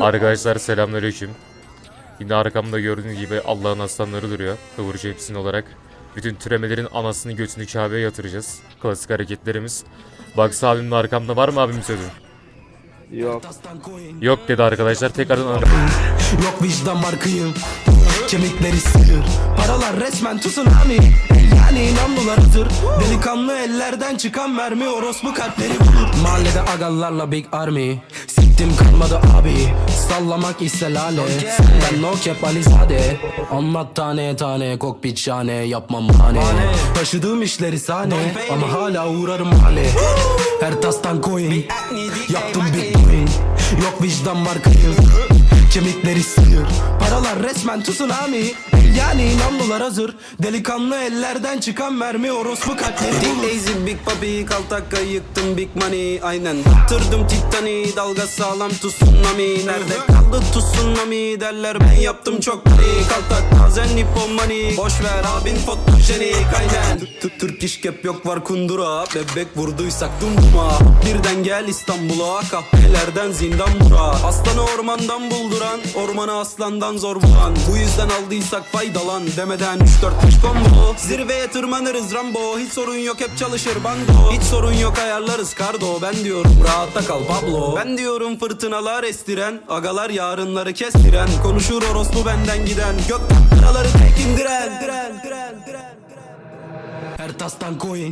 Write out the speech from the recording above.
Arkadaşlar selamünaleyküm. Yine arkamda gördüğünüz gibi Allah'ın aslanları duruyor. Kıvırcı hepsinin olarak. Bütün türemelerin anasını götünü Kabe'ye yatıracağız. Klasik hareketlerimiz. Baksa abimin arkamda var mı abim sözü? Yok. Yok dedi arkadaşlar. Tekrardan ar- Yok vicdan var kıyım Kemikleri sıyır Paralar resmen tsunami Yani inandılar hazır Delikanlı ellerden çıkan mermi Orospu kalpleri bulur Mahallede agallarla big army Siktim kalmadı abi. Sallamak ise lale. Senden no cap Alizade Anlat tane tane kokpit şahane Yapmam hane. Taşıdığım işleri sahne Ama hala uğrarım hale. Her tastan coin. Yaptım big coin. Yok vicdan var kıyım Kemikleri sıyır. Paralar resmen tsunami Yani inandılar hazır. Delikanlı ellerden çıkan mermi Orospu kalpleri bulur Lazy Big Papi kaltakka yıktım Big Money aynen. Battırdım Titani dalga sağlam tsunami. Nerede kaldı tsunami derler ben yaptım çok money. Kaltak bazen Nippon money Boş ver abin fotojenik aynen. Türk iş kep yok var kundura. Bebek vurduysak dumduma Birden gel İstanbul'a Kahvelerden zindan bura. Aslanı ormandan bulduran Ormanı aslandan zor bulan. Bu yüzden aldıysak faydalan Demeden 3-4 5 combo. Zirveye tırmanırız Rambo. Hiç sorun yok hep çalışır bando Hiç sorun yok ayarlarız kardo. Ben diyorum rahatta kal Pablo. Ben diyorum fırtınalar estiren Agalar yarınları kestiren. Konuşur orospu benden giden Gök paraları tek indiren diren, diren, diren. Her tastan coin